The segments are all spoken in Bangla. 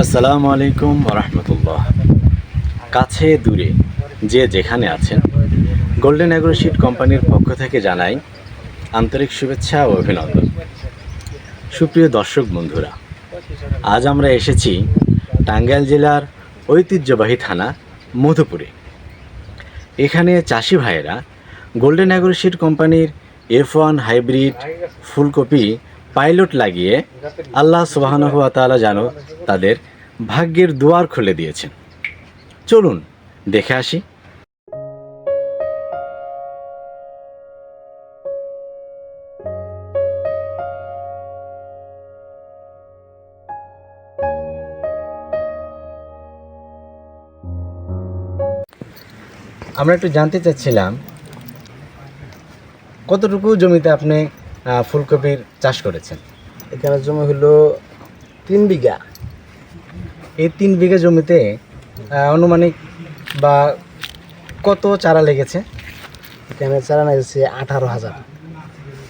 আসসালামু আলাইকুম রহমতুল্লাহ। কাছে দূরে, যে যেখানে আছেন গোল্ডেন অ্যাগ্রোশিট কোম্পানির পক্ষ থেকে জানাই আন্তরিক শুভেচ্ছা ও অভিনন্দন। সুপ্রিয় দর্শক বন্ধুরা, আজ আমরা এসেছি টাঙ্গাইল জেলার ঐতিহ্যবাহী থানা মধুপুরে। এখানে চাষি ভাইয়েরা গোল্ডেন অ্যাগ্রোশিট কোম্পানির এফ ওয়ান হাইব্রিড ফুলকপি পাইলট লাগিয়ে আল্লাহ সুবাহানহু তাআলা যেন তাদের ভাগ্যের দুয়ার খুলে দিয়েছেন। চলুন, দেখে আসি। আমরা একটু জানতে চাচ্ছিলাম, কতটুকু জমিতে আপনি ফুলকপির চাষ করেছেন? এখানে জমি হলো তিন বিঘা। এই তিন বিঘা জমিতে আনুমানিক বা কত চারা লেগেছে? এখানে চারা নিয়েছে আঠারো হাজার।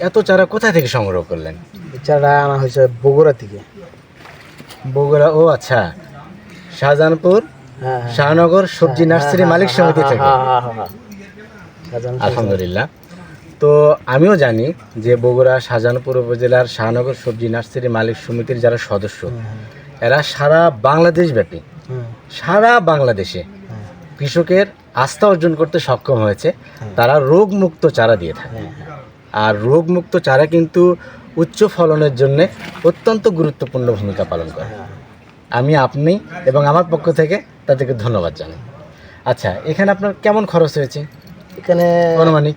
এত চারা কোথায় থেকে সংগ্রহ করলেন? এই চারা আনা হয়েছে বগুড়া থেকে। বগুড়া ও আচ্ছা। শাহজাহানপুর হ্যাঁ, হ্যাঁ। শাহনগর সবজি নার্সারি মালিক সমিতি থেকে। হ্যাঁ, হ্যাঁ, হ্যাঁ, হ্যাঁ। আলহামদুলিল্লাহ। তো আমিও জানি যে বগুড়া শাহজাহানপুর উপজেলার শাহনগর সবজি নার্সারি মালিক সমিতির যারা সদস্য এরা সারা বাংলাদেশ ব্যাপী সারা বাংলাদেশে হ্যাঁ, কৃষকের আস্থা অর্জন করতে সক্ষম হয়েছে। তারা রোগমুক্ত চারা দিয়ে থাকে। হ্যাঁ, হ্যাঁ। আর রোগমুক্ত চারা কিন্তু উচ্চ ফলনের জন্য অত্যন্ত গুরুত্বপূর্ণ ভূমিকা পালন করে। আমি আপনি এবং আমার পক্ষ থেকে তাদেরকে ধন্যবাদ জানাই। আচ্ছা এখানে আপনার কেমন খরচ হয়েছে? এখানে অনুমানিক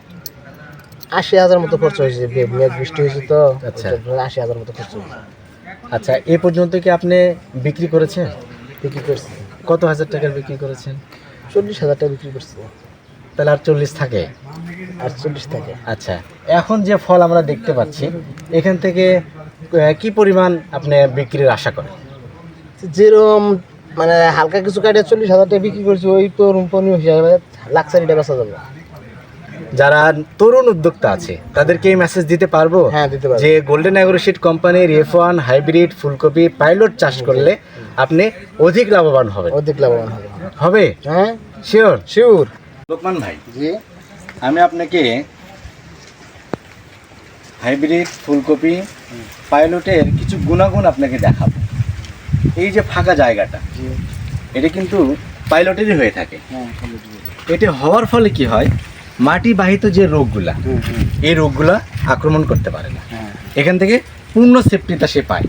আশি হাজার মতো খরচ হয়েছে মেঘ বৃষ্টি হয়েছে তো আচ্ছা। আশি হাজার মতো খরচ হয়েছে। আচ্ছা এ পর্যন্ত কি আপনি বিক্রি করেছেন? বিক্রি করছে। কত হাজার টাকার বিক্রি করেছেন? চল্লিশ হাজার টাকা বিক্রি করছে। তাহলে আর চল্লিশ থাকে? আর চল্লিশ থাকে। আচ্ছা এখন যে ফল আমরা দেখতে পাচ্ছি এখান থেকে কি পরিমাণ আপনি বিক্রির আশা করেন? যেরকম মানে হালকা কিছু কাটিয়ে চল্লিশ হাজার টাকা বিক্রি করছে ওই তো রুম্পনি হিসাবে লাক্সারিটা বেচা যাবে। যারা তরুণ উদ্যোক্তা আছে তাদেরকে এই মেসেজ দিতে পারব? হ্যাঁ দিতে পারবে। যে গোল্ডেন অ্যাগ্রোশিট কোম্পানির এফ ওয়ান হাইব্রিড ফুলকপি পাইলট চাষ করলে আপনি অধিক লাভবান হবেন। অধিক লাভবান হবে হবে? হ্যাঁ। শিওর শিওর লোকমান ভাই জি। আমি আপনাকে হাইব্রিড ফুলকপি পাইলটের কিছু গুণাগুণ আপনাকে দেখাবো। এই যে ফাঁকা জায়গাটা এটা কিন্তু পাইলটেরই হয়ে থাকে। হ্যাঁ এটা হওয়ার ফলে কি হয়? মাটি বাহিত যে রোগগুলা এই রোগগুলা আক্রমণ করতে পারে না। হ্যাঁ এখান থেকে পূর্ণ সেফটিটা সে পায়।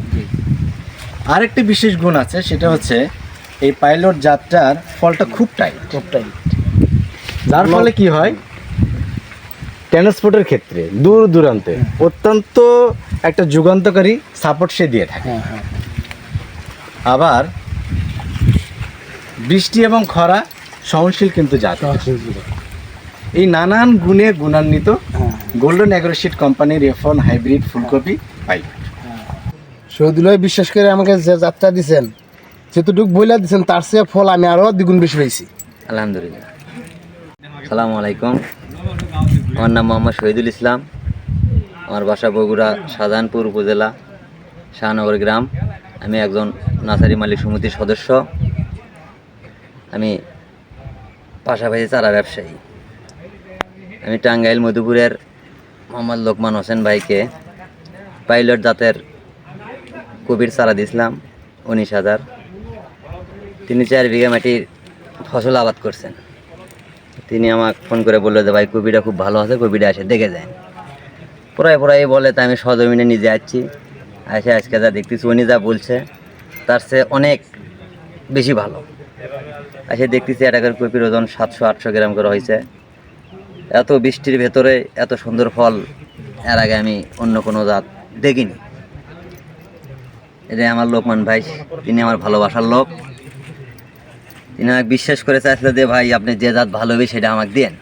আরেকটি বিশেষ গুণ আছে সেটা হচ্ছে এই পাইলট জাতটার ফলটা খুব টাইট। খুব টাইট। যার ফলে কি হয়? ট্রান্সপোর্টের ক্ষেত্রে দূর দূরান্তে অত্যন্ত একটা যুগান্তকারী সাপোর্ট সে দিয়ে থাকে। হ্যাঁ হ্যাঁ। আবার বৃষ্টি এবং খরা সহনশীল কিন্তু জাত। এই নানান গুণে গুণান্বিত গোল্ডেন অ্যাগ্রোশিট কোম্পানির এফন হাইব্রিড ফুলকপি পাই শহীদুল ভাই বিশ্বাস করে আমাকে যে যাত্রা দিছেন যেতটুকু বইলা দিছেন তার চেয়ে ফল আমি আরও দ্বিগুণ বেশি পেয়েছি আলহামদুলিল্লাহ। সালামু আলাইকুম। আমার নাম মোহাম্মদ শহীদুল ইসলাম। আমার বাসা বগুড়া শাহজাহানপুর উপজেলা শাহনগর গ্রাম। আমি একজন নার্সারি মালিক সমিতির সদস্য। আমি পাশাপাশি চারা ব্যবসায়ী। আমি টাঙ্গাইল মধুপুরের মোহাম্মদ লোকমান হোসেন ভাইকে পাইলট জাতের কবির চারা দিয়েছিলাম, উনিশ হাজার। তিনি চার বিঘা মাটির ফসল আবাদ করছেন। তিনি আমাকে ফোন করে বলল যে, ভাই কপিটা খুব ভালো আছে কপিটা এসে দেখে যায় পড়ায় পড়াই বলে তাই আমি সজমিনে নিজে আসছি এসে আজকে যা দেখতেছি, উনি যা বলছে, তার চেয়ে অনেক বেশি ভালো। এসে দেখতেছি এটাকার কপির ওজন সাতশো আটশো গ্রাম করে হয়েছে। এত বৃষ্টির ভেতরে এত সুন্দর ফল এর আগে আমি অন্য কোনো জাত দেখিনি। এটাই আমার লোকমান ভাই, তিনি আমার ভালোবাসার লোক। তিনি আমাকে বিশ্বাস করে চাইছিল যে, ভাই, আপনি যে জাত ভালোবে সেটা আমাকে দেন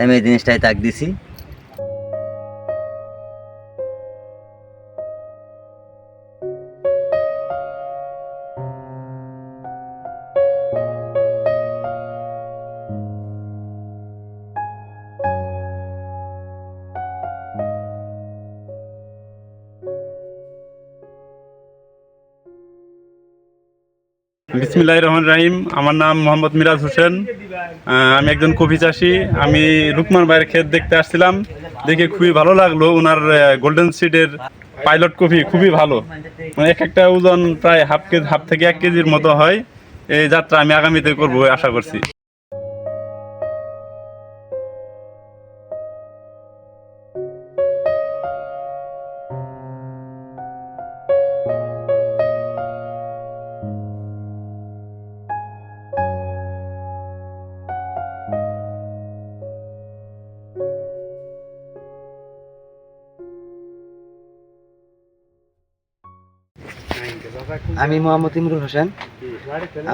আমি এই জিনিসটাই তাক দিছি। বিসমিল্লাহ রহমান রাহিম। আমার নাম মোহাম্মদ মিরাজ হোসেন। আমি একজন কফি চাষি। আমি রুকমান ভাইয়ের ক্ষেত দেখতে আসছিলাম। দেখে খুবই ভালো লাগল। ওনার গোল্ডেন সিডের পাইলট কফি খুবই ভালো। মানে এক একটা ওজন প্রায় হাফ কেজি হাফ থেকে এক কেজির মতো হয়। এই যাত্রা আমি আগামীতে করব, আশা করছি। আমি মোহাম্মদ ইমরুল হোসেন।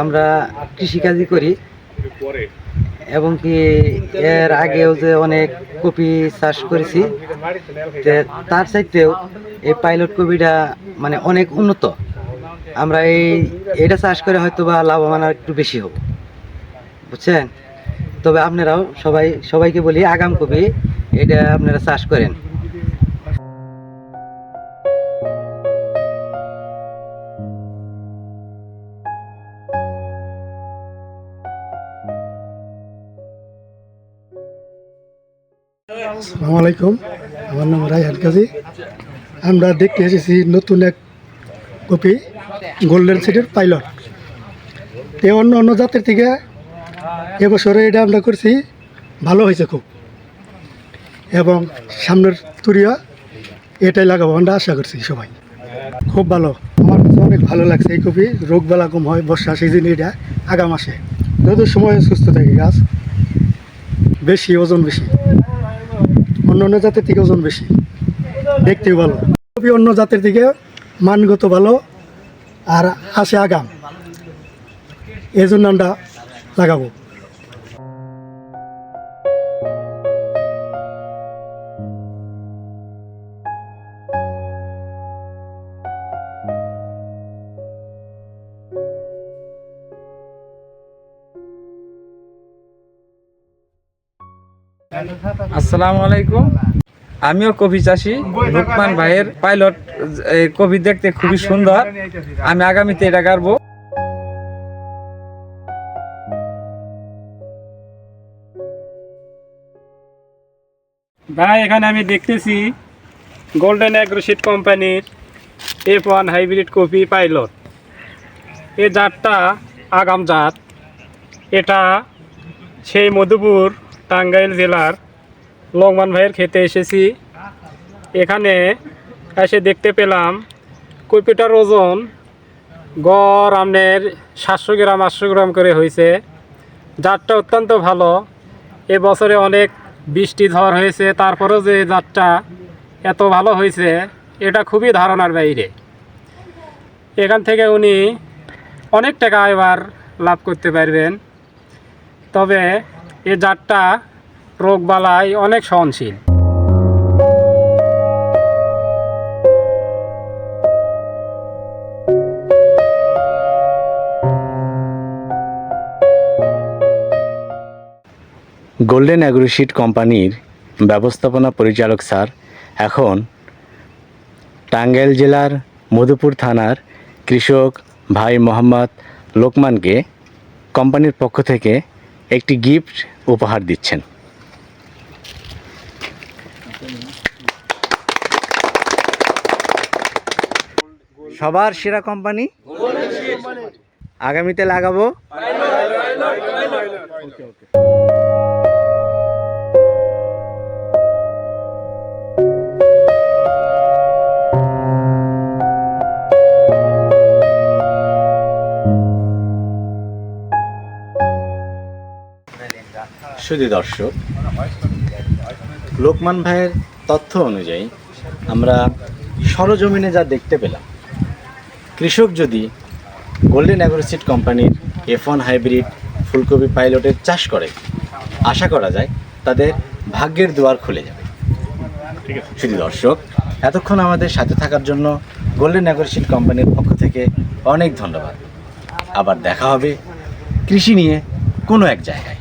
আমরা কৃষিকাজই করি। এবং কি এর আগেও যে অনেক কপি চাষ করেছি তার চাইতেও এই পাইলট কপিটা মানে অনেক উন্নত। আমরা এই, এটা চাষ করে হয়তো বা লাভবান আর একটু বেশি হব। বুঝছেন? তবে আপনারাও সবাই, সবাইকে বলি, আগাম কপি, এটা আপনারা চাষ করেন। আসসালামু আলাইকুম। আমার নাম রায়হান কাজী আমরা দেখতে এসেছি নতুন এক কপি, গোল্ডেন সিটির পাইলট। এ অন্য অন্য জাতের থেকে এবছরে এটা আমরা করছি, ভালো হয়েছে খুব। এবং সামনের তুরিয়া এটাই লাগাবো, আমরা আশা করছি সবাই। খুব ভালো। আমার কাছে অনেক ভালো লাগছে এই কপি। রোগ বালা কম হয় বর্ষা সিজন এটা আগাম আসে যত সময় সুস্থ থাকে গাছ, বেশি, ওজন বেশি। অন্য অন্য জাতের থেকে ওজন বেশি। দেখতেও ভালো। খুবই অন্য জাতের থেকে মানগত ভালো আর আসে আগাম। এই জন্য আমরা লাগাবো। আসসালামু আলাইকুম আমিও কফি চাষি লুকমান ভাইয়ের পাইলট। কফি দেখতে খুবই সুন্দর। আমি আগামীতে এটা গাড়বো। ভাই, এখানে আমি দেখতেছি গোল্ডেন অ্যাগ্রোশিট কোম্পানির এফ ওয়ান হাইব্রিড কপি পাইলট এই জাতটা আগাম জাত। এটা সেই মধুপুর টাঙ্গাইল জেলার লংমান ভাইয়ের খেতে এসেছি। এখানে এসে দেখতে পেলাম কপিটার ওজন গড় আমনের সাতশো গ্রাম, আটশো গ্রাম করে হয়েছে। জাতটা অত্যন্ত ভালো। এ বছরে অনেক বৃষ্টি, ঝড় হয়েছে, তারপরেও যে জাতটা এত ভালো হয়েছে, এটা খুবই ধারণার বাইরে। এখান থেকে উনি অনেক টাকা এবার লাভ করতে পারবেন। তবে এ জাতটা রোগবালাই অনেক সহনশীল। গোল্ডেন অ্যাগ্রোশিট কোম্পানির ব্যবস্থাপনা পরিচালক স্যার এখন টাঙ্গাইল জেলার মধুপুর থানার কৃষক ভাই মোহাম্মদ লোকমানকে কোম্পানির পক্ষ থেকে একটি গিফট উপহার দিচ্ছেন। সবার সেরা কোম্পানি? আগামীতে লাগাবো? শুধু দর্শক লোকমান ভাইয়ের তথ্য অনুযায়ী আমরা সরজমিনে যা দেখতে পেলাম কৃষক যদি গোল্ডেন অ্যাগ্রোসিড কোম্পানির এফ ওয়ান হাইব্রিড ফুলকপি পাইলটের চাষ করে আশা করা যায় তাদের ভাগ্যের দুয়ার খুলে যাবে। শুধু দর্শক এতক্ষণ আমাদের সাথে থাকার জন্য গোল্ডেন অ্যাগ্রোসিড কোম্পানির পক্ষ থেকে অনেক ধন্যবাদ। আবার দেখা হবে কৃষি নিয়ে কোনো এক জায়গায়।